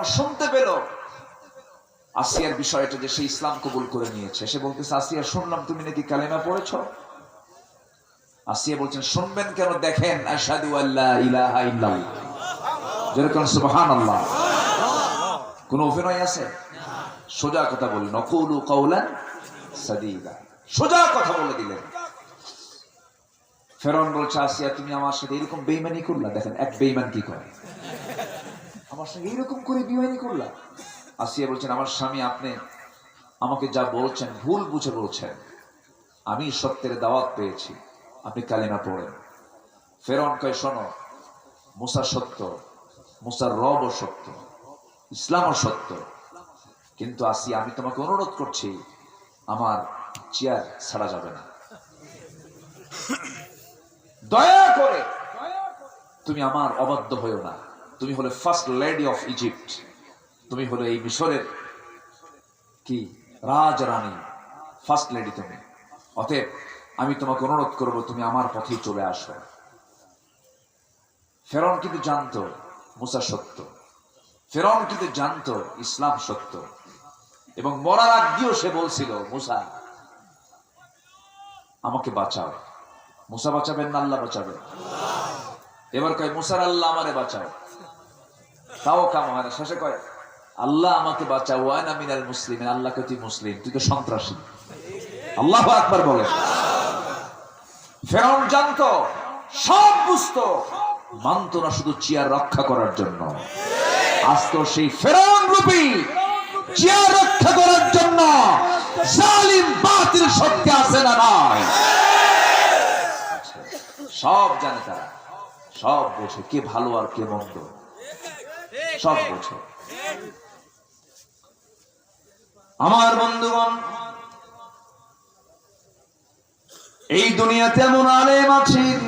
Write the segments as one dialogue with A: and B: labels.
A: ফেরাউন শুনতে পেল। আসিয়ার বিষয়টা যে সে ইসলাম কবুল করে নিয়েছে। সে বলতেছে, আসিয়া, শুনলাম তুমি নাকি কালেমা পড়েছ? আসিয়া বলছেন, শুনবেন কেন? দেখেন আল্লাহ যেরকম সুবহানাল্লাহ। কোন অভিনয় আছে? সোজা কথা বললেন। অকুলু কৌলান সোজা কথা বলে দিলেন। ফেরন বলছে, আসিয়া, তুমি আমার সাথে এরকম বেইমানি করলা। দেখেন, এক বেইমান কি করে? আমার সঙ্গে এরকম করে বেইমানি করলা? আসিয়া বলছেন, আমার স্বামী, আপনি আমাকে যা বলছেন, ভুল বুঝে বলছেন। আমি সত্যের দাওয়াত পেয়েছি। আপনি কালিমা পড়েন। ফেরন কয়, শোনো, মুসা সত্য, মুসার রবও সত্য, ইসলামও সত্য। কিন্তু আসি আমি তোমাকে অনুরোধ করছি, আমার চেয়ার ছাড়া যাবে না। দয়া করে, তুমি আমার অবাধ্য হয়েও না। তুমি হলে ফার্স্ট লেডি অফ ইজিপ্ট তুমি হলে এই মিশরের কি? রাজরানী ফার্স্ট লেডি তুমি। অতএব আমি তোমাকে অনুরোধ করব, তুমি আমার পথেই চলে আসো। ফেরন কিন্তু জানতো মুসা সত্য। ফেরন কিন্তু জানতো ইসলাম সত্য। এবং মরার আগ দিয়েও সে বলছিল, মুসা, আমাকে বাঁচাও। মুসা বাঁচাবেন না, আল্লাহ বাঁচাবেন। এবার কয়, মুসার আল্লাহ আমারে বাঁচাও। তাও কাম হয় না। শেষে কয়, আল্লাহ আমাকে বাঁচাও। ওয়ান আমিনাল মুসলিম আল্লাহকে তুই মুসলিম। তুই তো সন্ত্রাসী। আল্লাহ আকবার বলে। ফেরাউন জানতো, সব বুঝতো, মানত না শুধু চেয়ার রক্ষা করার জন্য। আসতো সেই ফেরাউন রূপী চেয়ার রক্ষা করার জন্য জালিম বাতিল সত্য আছে না নয় সব জানে তারা, সব বোঝে কে ভালো আর কে মন্দ। সব বোঝে আমার বন্ধুগণ, এই দুনিয়াতে এমন আলেম আছেন,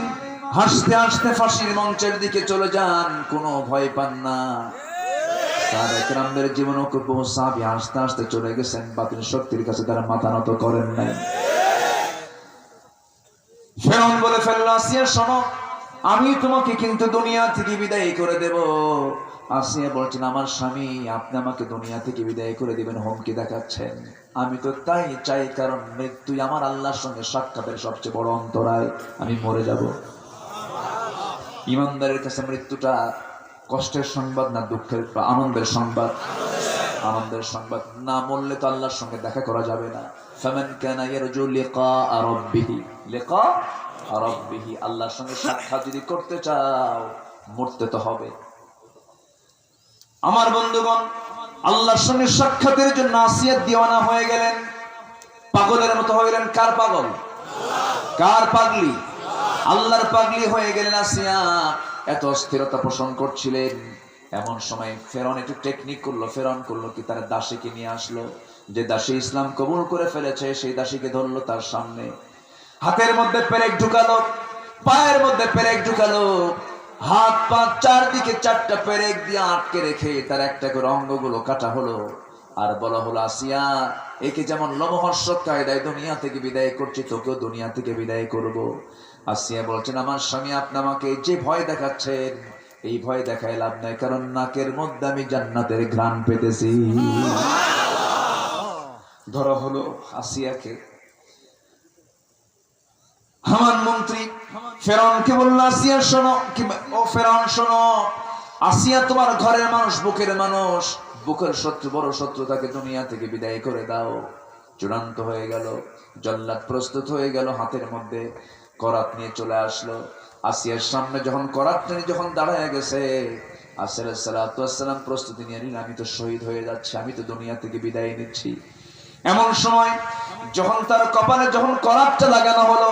A: হাসতে হাসতে ফাঁসির মঞ্চের দিকে চলে যান, কোনো ভয় পান না। সাহাবি হাসতে হাসতে চলে গেছেন শক্তির কাছে তারা মাথা নত করেন নাই। ফেরন বলে ফেলল আসিয়া শোনো, আমি তোমাকে কিন্তু দুনিয়া থেকে বিদায় করে দেব। আসিয়া বলছেন, আমার স্বামী, আপনি আমাকে দুনিয়া থেকে বিদায় করে দিবেন, হুমকি দেখাচ্ছেন। আমি তো তাই চাই, কারণ মৃত্যুই আমার আল্লাহর সঙ্গে সাক্ষাতের সবচেয়ে বড় অন্তরায়। আমি মরে যাব। ইমানদারের কাছে মৃত্যুটা কষ্টের সংবাদ না দুঃখের আনন্দের সংবাদ? আনন্দের সংবাদ না মরলে তো আল্লাহর সঙ্গে দেখা করা যাবে না। ফামান কানা ইয়ারজু লিকা রাব্বিহি। লিকা রাব্বিহি, আল্লাহর সঙ্গে সাক্ষাৎ যদি করতে চাও, মরতে তো হবে। আমার বন্ধুগণ, আল্লাহর সঙ্গে সাক্ষাতের জন্য আসিয়া দিওয়ানা হয়ে গেলেন। পাগলের মতো হয়ে গেলেন কার পাগল? কার পাগলি? আল্লাহর পাগলি হয়ে গেলেন আসিয়া এত অস্থিরতা পোষণ করছিলেন। এমন সময় ফেরন একটু টেকনিক করল, ফেরন করল কি তার দাসীকে নিয়ে আসলো। যে দাসী ইসলাম কবুল করে ফেলেছে, সেই দাসীকে ধরলো তার সামনে। হাতের মধ্যে পেরেক ঢুকালো, পায়ের মধ্যে পেরেক ঢুকালো। হাত পা চারদিকে চারটা পেরেক দিয়ে আটকে রেখে তার একটা করে অঙ্গগুলো কাটা হলো। আর বলা হলো, আসিয়া, একে যেমন লমহর্ষক কায়দায় দুনিয়া থেকে বিদায় করছি, তোকেও দুনিয়া থেকে বিদায় করব। আসিয়া বলছেন, আমার স্বামী আপনি আমাকে যে ভয় দেখাচ্ছেন, এই ভয় দেখায় লাভ নাই, কারণ নাকের মধ্যে আমি জান্নাতের ঘ্রাণ পেতেছি। ধরা হলো আসিয়াকে। আমার মন্ত্রী ফেরাউনকে বলল, আসিয়া শোনো। ও ফেরাউন, শোনো। আসিয়া তোমার ঘরের মানুষ, বুকের মানুষ। বুকের শত্রু, বড় শত্রু তাকে দুনিয়া থেকে বিদায় করে দাও। চূড়ান্ত হয়ে গেল। জল্লাদ প্রস্তুত হয়ে গেল হাতের মধ্যে। করাত নিয়ে চলে আসলো। আসিয়ার সামনে যখন করাত নিয়ে যখন দাঁড়ায় গেছে আসসালাম প্রস্তুতি নিয়ে নিন আমি তো শহীদ হয়ে যাচ্ছি, আমি তো দুনিয়া থেকে বিদায় নিচ্ছি। এমন সময় যখন তার কপালে যখন করাতটা লাগানো হলো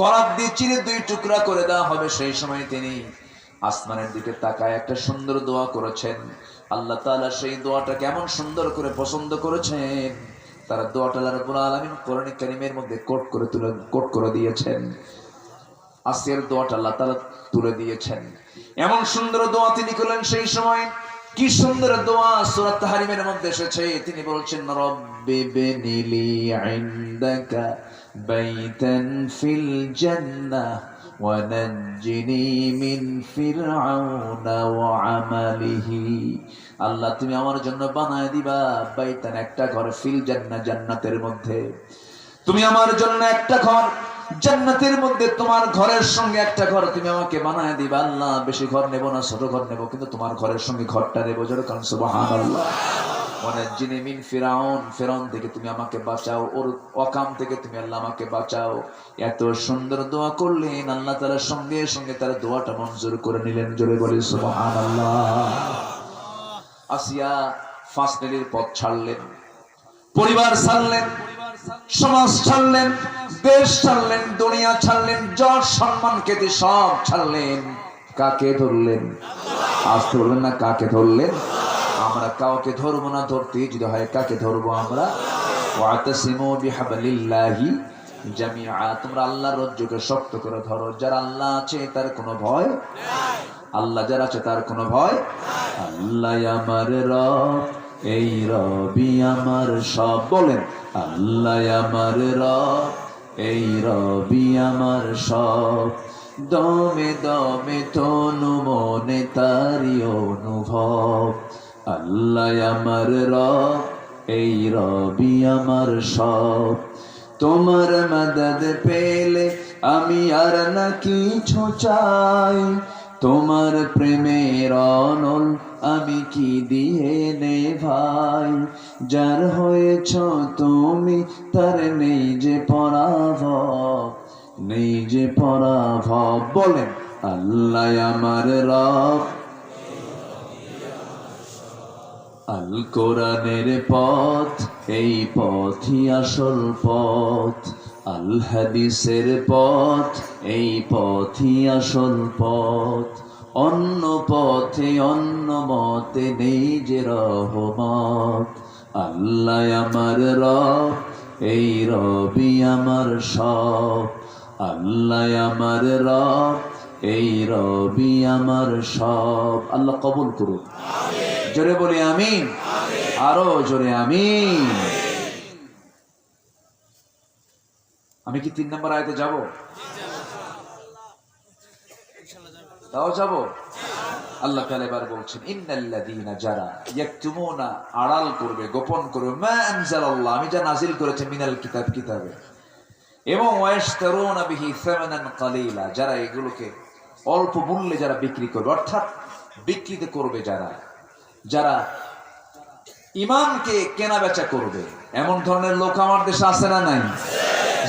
A: করাত দিয়ে চিরে দুই টুকরা করে দেওয়া হবে। সেই সময় তিনি আসমানের দিকে তাকায়, একটা সুন্দর দোয়া করেছেন। আল্লাহ তাআলা সেই দোয়াটা কেমন সুন্দর করে পছন্দ করেছেন। তারা দোয়াটা রাব্বুল আলামিন কোরআন কারীমের মধ্যে কোট করে তুলে, কোট করে দিয়েছেন। আসিয়ার দোয়াটা আল্লাহ তাআলা তুলে দিয়েছেন। এমন সুন্দর দোয়া তিনি করলেন সেই সময়। কি সুন্দর দোয়া সূরা তাহরিমের মধ্যে এসেছে। তিনি বলছেন, রব্বি বিনিলি ইনদাকা বাইতান ফিল জান্নাহ ونجني من فرعون وعمله আল্লাহ তুমি আমার জন্য বানায় দিবা বাইতান একটা ঘর ফিল জান্নাত জান্নাতের মধ্যে তুমি আমার জন্য একটা ঘর জান্নাতের মধ্যে তোমার ঘরের সঙ্গে একটা ঘর তুমি আমাকে বানায় দিবা আল্লাহ বেশি ঘর নেব না ছোট ঘর নেব কিন্তু তোমার ঘরের সঙ্গে ঘরটা নেবো জোরে কারণ সুবহানাল্লাহ থেকে তুমি আমাকে বাঁচাও থেকে তুমি আল্লাহ আমাকে বাঁচাও। এত সুন্দর দোয়া করলেন, আল্লাহ তাআলার সঙ্গে সঙ্গে তার দোয়াটা পথ ছাড়লেন, পরিবার ছাড়লেন, সমাজ ছাড়লেন, দেশ ছাড়লেন, দুনিয়া ছাড়লেন, যশ সম্মান খ্যাতি সব ছাড়লেন। কাকে ধরলেন? আসতে বলবেন না কাকে ধরলেন? আমরা কাউকে ধরবো না ধরতে যদি হয়, কাকে ধরবো আমরা? তোমরা রজ্জুকে শক্ত করে ধরো। যার আল্লাহ আছে, তার কোনো ভয় আল্লাহ যার আছে, তার কোনো ভয় আল্লাহ আমার রব, এই রবি আমার সব। বলেন, আল্লাহ আমার রব, এই রবি আমার সব। দমে দমে তনু মনে তারি অনুভব। আল্লাহ আমার রব, এই রবি আমার সব। তোমার মদদ পেলে আমি আর না কিছু চাই। তোমার প্রেমের অনল আমি কি দিয়ে নে ভাই যার হয়েছ তুমি তার নেই যে পরাভব, নেই যে পরাভব। বলেন, আল্লাহ আমার রব আল কোরআনের পথ, এই পথই আসল পথ। আল হাদিসের পথ, এই পথই আসল পথ। অন্য পথে অন্য মতে নেই যে রহমত। আল্লাহ আমার রব, এই রবি আমার সব। আল্লাহ আমার রব, এই রবি আমার সব। আল্লাহ কবুল করুন। জোরে বলি আমিন। আরও জোরে আমিন। আমি কি তিন নম্বর আয়তে যাব? তাও যাব? আল্লাহ এবার বলছেন যারা ইয়াকতুমুনা আড়াল করবে, গোপন করবে। মা আনজালাল্লাহ, আমি যা নাজিল করেছে মিনাল কিতাব, কিতাবে। এবং ওয়াইশতারুনা বিহি সামানান কালিলা, যারা এগুলোকে অল্প মূল্যে যারা বিক্রি করবে, অর্থাৎ বিক্রিতে করবে যারা যারা ইমানকে কেনা বেচা করবে, এমন ধরনের লোক আমার দেশে আছে না নাই?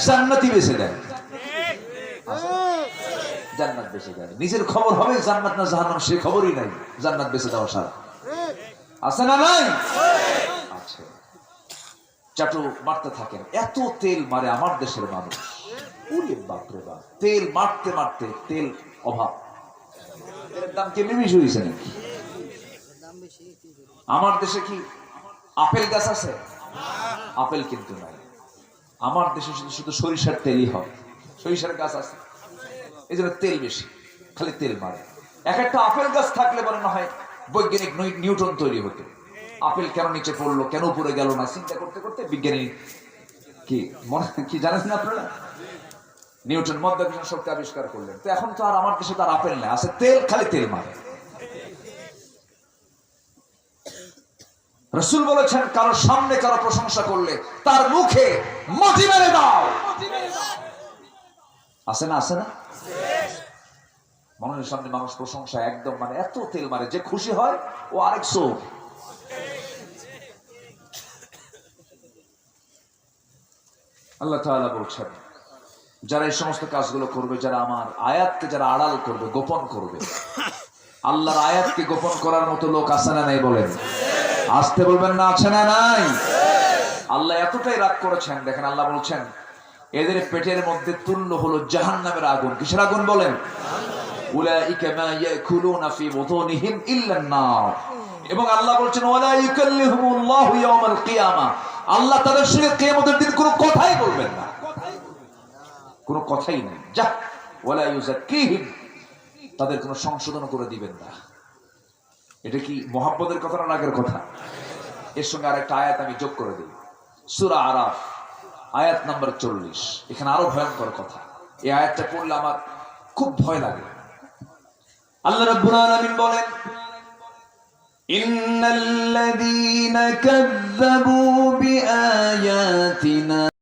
A: জান্নাতি বেছে দেয়। জান্নাত বেছে দেয়। নিজের খবর হবে জান্নাত না সে খবরই নাই। জান্নাত বেছে দেওয়া আছে না নাই? আছে। চাটু মারতে থাকেন। এত তেল মারে আমার দেশের মানুষ। ওরে বাপরে বাপ। তেল মারতে মারতে তেল অভাব। তেলের দাম কি নিমিশ হয়েছে নাকি? আমার দেশে কি আপেল গাছ আছে? আপেল কিন্তু নাই। আমার দেশে শুধু শুধু সরিষার তেলই হয়। সরিষার গাছ আছে। এই জন্য তেল বেশি, খালি তেল মারে। এক একটা আপেল গাছ থাকলে বলে না হয় বৈজ্ঞানিক নিউটন তৈরি হতো। আপেল কেন নিচে পড়ল, কেন উপরে গেল না? চিন্তা করতে করতে বিজ্ঞানী কি মনে কি জানেন না আপনারা? নিউটন মধ্যাকর্ষণ শক্তি আবিষ্কার করলেন। তো এখন তো আর আমার দেশে তার আপেল নেই। আছে তেল, খালি তেল মারে। রসুল বলেছেন, কারও সামনে কারও প্রশংসা করলে তার মুখে মাটি মেরে দাও। আছে না আছে না? মানুষের সামনে মানুষ প্রশংসা একদম মানে এত তেল মারে, যে খুশি হয় ও আরেক সোর আল্লাহ তাআলা বলছেন, যারা এই সমস্ত কাজগুলো করবে, যারা আমার আয়াতকে যারা আড়াল করবে, গোপন করবে, আল্লাহর আয়াতকে গোপন করার মতো লোক আছে না নাই বলেন? আসতে বলবেন না, আছে না, নাই? আল্লাহ এতটাই রাগ করেছেন, দেখেন আল্লাহ বলছেন, এদের পেটের মধ্যে তুল্য হলো জাহান্নামের আগুন। কিসের আগুন বলেন? এবং আল্লাহ বলছেন আল্লাহ তাদের সঙ্গে কিয়ামতের দিন কোনো কথাই বলবেন না। কোনো কথাই নেই। যা ইউজাক্কিহিম তাদের কোনো সংশোধন করে দিবেন না। এটা কি মোহাম্মদের কথা না রাগের কথা? এর সঙ্গে আরেকটা আয়াত আমি যোগ করে দিই। সুরা আরাফ, আয়াত নাম্বার চল্লিশ। এখানে আরও ভয়ঙ্কর কথা। এই আয়াতটা পড়লে আমার খুব ভয় লাগে। আল্লাহ রাব্বুল আলামিন বলেন, ইন্নাল্লাযীনা কাযযাবু বিআয়াতিনা